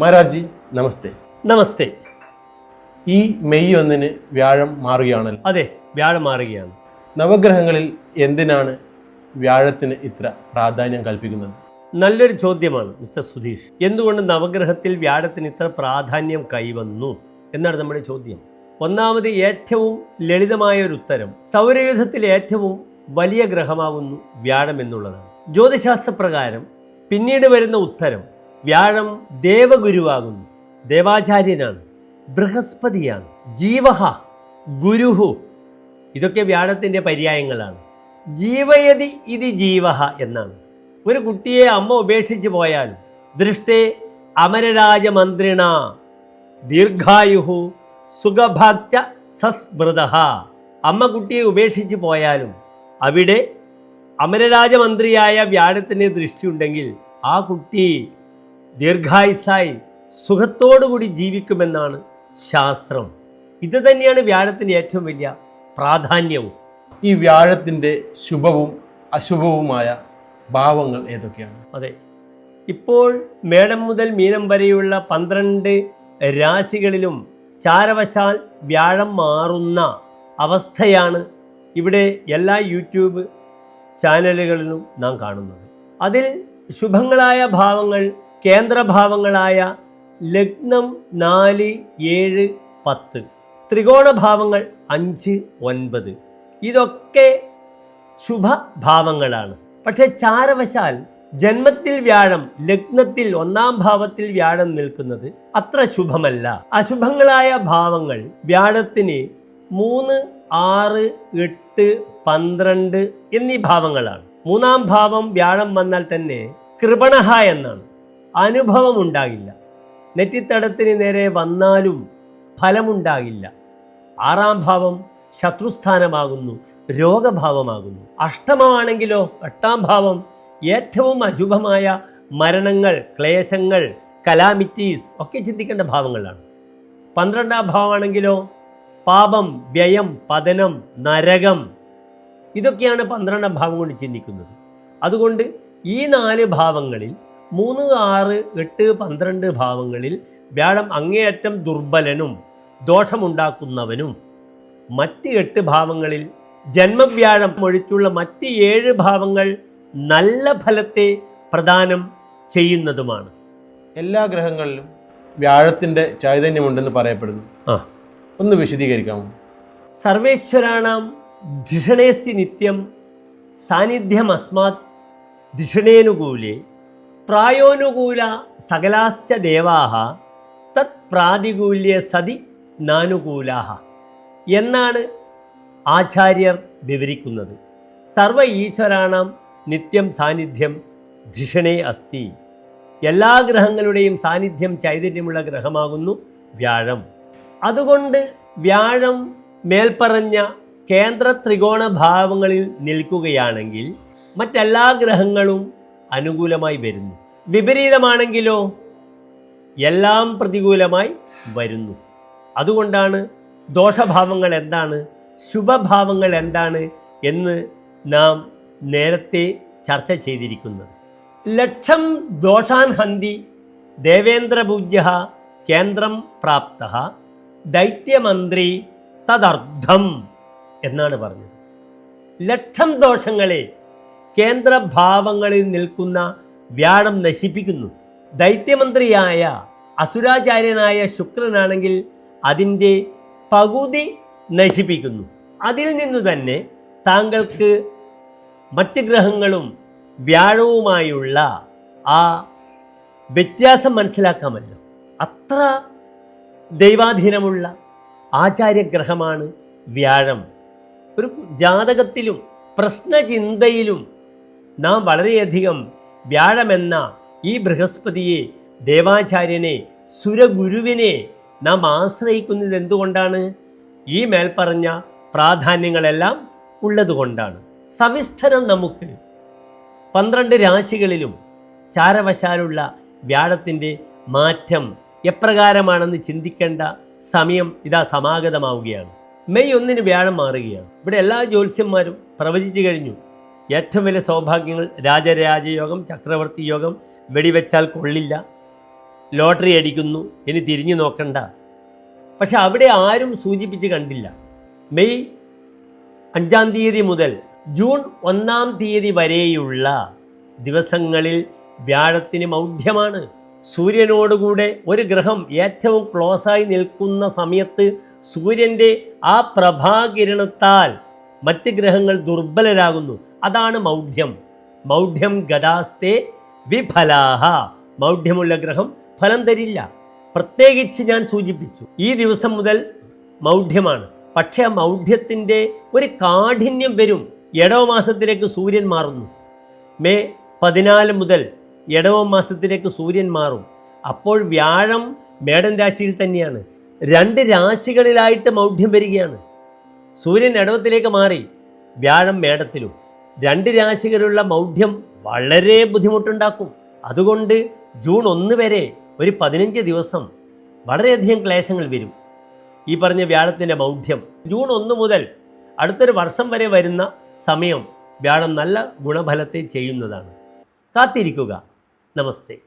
മഹാരാജ് നമസ്തേ. നമസ്തേ. ഈ മെയ് ഒന്നിന് വ്യാഴം മാറുകയാണല്ലോ. അതെ വ്യാഴം മാറുകയാണ്. നവഗ്രഹങ്ങളിൽ എന്തിനാണ് വ്യാഴത്തിന് ഇത്ര പ്രാധാന്യം കൽപ്പിക്കുന്നത്? നല്ലൊരു ചോദ്യമാണ് മിസ്റ്റർ സുധീഷ്. എന്തുകൊണ്ട് നവഗ്രഹത്തിൽ വ്യാഴത്തിന് ഇത്ര പ്രാധാന്യം കൈവന്നു? എന്നാണ് നമ്മുടെ ചോദ്യം. ഒന്നാമത് ഏറ്റവും ലളിതമായ ഒരു ഉത്തരം സൗരയൂഥത്തിൽ ഏറ്റവും വലിയ ഗ്രഹമാകുന്നു വ്യാഴം എന്നുള്ളതാണ്. ജ്യോതിശാസ്ത്രപ്രകാരം പിന്നീട് വരുന്ന ഉത്തരം വ്യാഴം ദേവഗുരുവാകുന്നു. ദേവാചാര്യനാണ്. ബൃഹസ്പതിയാണ്. ജീവഹ ഗുരുഹു. ഇതൊക്കെ വ്യാഴത്തിന്റെ പര്യായങ്ങളാണ്. ജീവയതി ഇത് ജീവഹ എന്നാണ്. ഒരു കുട്ടിയെ അമ്മ ഉപേക്ഷിച്ചു പോയാൽ ദൃഷ്ടേ അമരരാജമന്ത്രിണ. ദീർഘായുഹു സുഖഭാക്ത സസ്മൃത അമ്മ കുട്ടിയെ ഉപേക്ഷിച്ചു പോയാലും അവിടെ അമരരാജമന്ത്രിയായ വ്യാഴത്തിന് ദൃഷ്ടിയുണ്ടെങ്കിൽ ആ കുട്ടി ദീർഘായുസായി സുഖത്തോടുകൂടി ജീവിക്കുമെന്നാണ് ശാസ്ത്രം. ഇത് തന്നെയാണ് വ്യാഴത്തിന് ഏറ്റവും വലിയ പ്രാധാന്യവും. ഈ വ്യാഴത്തിന്റെ ശുഭവും അശുഭവുമായ ഭാവങ്ങൾ ഏതൊക്കെയാണ്? അതെ. ഇപ്പോൾ മേടം മുതൽ മീനം വരെയുള്ള പന്ത്രണ്ട് രാശികളിലും ചാരവശാൽ വ്യാഴം മാറുന്ന അവസ്ഥയാണ് ഇവിടെ എല്ലാ യൂട്യൂബ് ചാനലുകളിലും നാം കാണുന്നത്. അതിൽ ശുഭങ്ങളായ ഭാവങ്ങൾ കേന്ദ്രഭാവങ്ങളായ ലഗ്നം നാല് ഏഴ് പത്ത്. ത്രികോണഭാവങ്ങൾ അഞ്ച് ഒൻപത്. ഇതൊക്കെ ശുഭഭാവങ്ങളാണ്. പക്ഷെ ചാരവശാൽ ജന്മത്തിൽ വ്യാഴം ലഗ്നത്തിൽ ഒന്നാം ഭാവത്തിൽ വ്യാഴം നിൽക്കുന്നത് അത്ര ശുഭമല്ല. അശുഭങ്ങളായ ഭാവങ്ങൾ വ്യാഴത്തിന് മൂന്ന് ആറ് എട്ട് പന്ത്രണ്ട് എന്നീ ഭാവങ്ങളാണ്. മൂന്നാം ഭാവം വ്യാഴം വന്നാൽ തന്നെ കൃപണഹ എന്നാണ്. അനുഭവം ഉണ്ടാകില്ല നെറ്റിത്തടത്തിന് നേരെ വന്നാലും ഫലമുണ്ടാകില്ല. ആറാം ഭാവം ശത്രുസ്ഥാനമാകുന്നു രോഗഭാവമാകുന്നു. അഷ്ടമമാണെങ്കിലോ എട്ടാം ഭാവം ഏറ്റവും അശുഭമായ മരണങ്ങൾ ക്ലേശങ്ങൾ കലാമിറ്റീസ് ഒക്കെ ചിന്തിക്കേണ്ട ഭാവങ്ങളാണ് പന്ത്രണ്ടാം ഭാവമാണെങ്കിലോ പാപം വ്യയം പതനം നരകം ഇതൊക്കെയാണ് പന്ത്രണ്ടാം ഭാവം കൊണ്ട് ചിന്തിക്കുന്നത്. അതുകൊണ്ട് ഈ നാല് ഭാവങ്ങളിൽ മൂന്ന് ആറ് എട്ട് പന്ത്രണ്ട് ഭാവങ്ങളിൽ വ്യാഴം അങ്ങേയറ്റം ദുർബലനും ദോഷമുണ്ടാക്കുന്നവനും. മറ്റ് എട്ട് ഭാവങ്ങളിൽ ജന്മവ്യാഴം ഒഴിച്ചുള്ള മറ്റ് ഏഴ് ഭാവങ്ങൾ നല്ല ഫലത്തെ പ്രദാനം ചെയ്യുന്നതുമാണ്. എല്ലാ ഗ്രഹങ്ങളിലും വ്യാഴത്തിന്റെ ചൈതന്യമുണ്ടെന്ന് പറയപ്പെടുന്നു. ആ. ഒന്ന് വിശദീകരിക്കാമോ? സർവേശ്വരാണാം ധിഷണേസ്തി നിത്യം സാന്നിധ്യം അസ്മാത് ധിഷണേനുകൂലേ പ്രായോനുകൂല സകലാശ്ച ദേവാഹ തത് പ്രാതികൂല്യ സതി നാനുകൂലാഹ എന്നാണ് ആചാര്യർ വിവരിക്കുന്നത്. സർവ ഈശ്വരാണം നിത്യം സാന്നിധ്യം ധിഷണേ അസ്തി. എല്ലാ ഗ്രഹങ്ങളുടെയും സാന്നിധ്യം ചൈതന്യമുള്ള ഗ്രഹമാകുന്നു വ്യാഴം. അതുകൊണ്ട് വ്യാഴം മേൽപ്പറഞ്ഞ കേന്ദ്ര ത്രികോണ ഭാവങ്ങളിൽ നിൽക്കുകയാണെങ്കിൽ മറ്റെല്ലാ ഗ്രഹങ്ങളും അനുകൂലമായി വരുന്നു. വിപരീതമാണെങ്കിലോ എല്ലാം പ്രതികൂലമായി വരുന്നു. അതുകൊണ്ടാണ് ദോഷഭാവങ്ങൾ എന്താണ് ശുഭഭാവങ്ങൾ എന്താണ് എന്ന് നാം നേരത്തെ ചർച്ച ചെയ്തിരിക്കുന്നത്. ലക്ഷം ദോഷാൻ ഹന്തി ദേവേന്ദ്രപൂജ്യ കേന്ദ്രം പ്രാപ്ത ദൈത്യമന്ത്രി തദർത്ഥം എന്നാണ് പറഞ്ഞത്. ലക്ഷം ദോഷങ്ങളെ കേന്ദ്രഭാവങ്ങളിൽ നിൽക്കുന്ന വ്യാഴം നശിപ്പിക്കുന്നു. ദൈത്യമന്ത്രിയായ അസുരാചാര്യനായ ശുക്രനാണെങ്കിൽ അതിന്റെ പകുതി നശിപ്പിക്കുന്നു. അതിൽ നിന്നു തന്നെ താങ്കൾക്ക് മറ്റ് ഗ്രഹങ്ങളും വ്യാഴവുമായുള്ള ആ വ്യത്യാസം മനസ്സിലാക്കാമല്ലോ. അത്ര ദൈവാധീനമുള്ള ആചാര്യഗ്രഹമാണ് വ്യാഴം. ഒരു ജാതകത്തിലും പ്രശ്നചിന്തയിലും നാം വളരെയധികം വ്യാഴമെന്ന ഈ ബൃഹസ്പതിയെ ദേവാചാര്യനെ സുരഗുരുവിനെ നാം ആശ്രയിക്കുന്നത് എന്തുകൊണ്ടാണ്? ഈ മേൽപ്പറഞ്ഞ പ്രാധാന്യങ്ങളെല്ലാം ഉള്ളതുകൊണ്ടാണ്. സവിസ്തരം നമുക്ക് പന്ത്രണ്ട് രാശികളിലും ചാരവശാലുള്ള വ്യാഴത്തിന്റെ മാറ്റം എപ്രകാരമാണെന്ന് ചിന്തിക്കേണ്ട സമയം ഇതാ സമാഗതമാവുകയാണ്. മെയ് ഒന്നിന് വ്യാഴം മാറുകയാണ്. ഇവിടെ എല്ലാ ജ്യോത്സ്യന്മാരും പ്രവചിച്ചു കഴിഞ്ഞു. ഏറ്റവും വലിയ സൗഭാഗ്യങ്ങൾ രാജരാജയോഗം ചക്രവർത്തി യോഗം വെടിവെച്ചാൽ കൊള്ളില്ല. ലോട്ടറി അടിക്കുന്നു ഇനി തിരിഞ്ഞു നോക്കണ്ട. പക്ഷെ അവിടെ ആരും സൂചിപ്പിച്ച് കണ്ടില്ല. മെയ് അഞ്ചാം തീയതി മുതൽ ജൂൺ ഒന്നാം തീയതി വരെയുള്ള ദിവസങ്ങളിൽ വ്യാഴത്തിന് മൗഢ്യമാണ്. സൂര്യനോടുകൂടെ ഒരു ഗ്രഹം ഏറ്റവും ക്ലോസായി നിൽക്കുന്ന സമയത്ത് സൂര്യന്റെ ആ പ്രഭാകിരണത്താൽ മറ്റ് ഗ്രഹങ്ങൾ ദുർബലരാകുന്നു. അതാണ് മൗഢ്യം. മൗഢ്യം ഗതാസ്തേ വിഫലാഹ. മൗഢ്യമുള്ള ഗ്രഹം ഫലം തരില്ല. പ്രത്യേകിച്ച് ഞാൻ സൂചിപ്പിച്ചു ഈ ദിവസം മുതൽ മൗഢ്യമാണ്. പക്ഷേ ആ മൗഢ്യത്തിന്റെ ഒരു കാഠിന്യം വരും. ഇടവ മാസത്തിലേക്ക് സൂര്യൻ മാറുന്നു. മെയ് പതിനാല് മുതൽ ഇടവ മാസത്തിലേക്ക് സൂര്യൻ മാറും. അപ്പോൾ വ്യാഴം മേടൻ രാശിയിൽ തന്നെയാണ്. രണ്ട് രാശികളിലായിട്ട് മൗഢ്യം വരികയാണ്. സൂര്യൻ ഇടവത്തിലേക്ക് മാറി. വ്യാഴം മേടത്തിലും. രണ്ട് രാശികളുള്ള മൗഢ്യം വളരെ ബുദ്ധിമുട്ടുണ്ടാക്കും. അതുകൊണ്ട് ജൂൺ ഒന്ന് വരെ ഒരു പതിനഞ്ച് ദിവസം വളരെയധികം ക്ലേശങ്ങൾ വരും. ഈ പറഞ്ഞ വ്യാഴത്തിന്റെ മൗഢ്യം ജൂൺ ഒന്ന് മുതൽ അടുത്തൊരു വർഷം വരെ വരുന്ന സമയം വ്യാഴം നല്ല ഗുണഫലത്തെ ചെയ്യുന്നതാണ്. കാത്തിരിക്കുക. നമസ്തേ.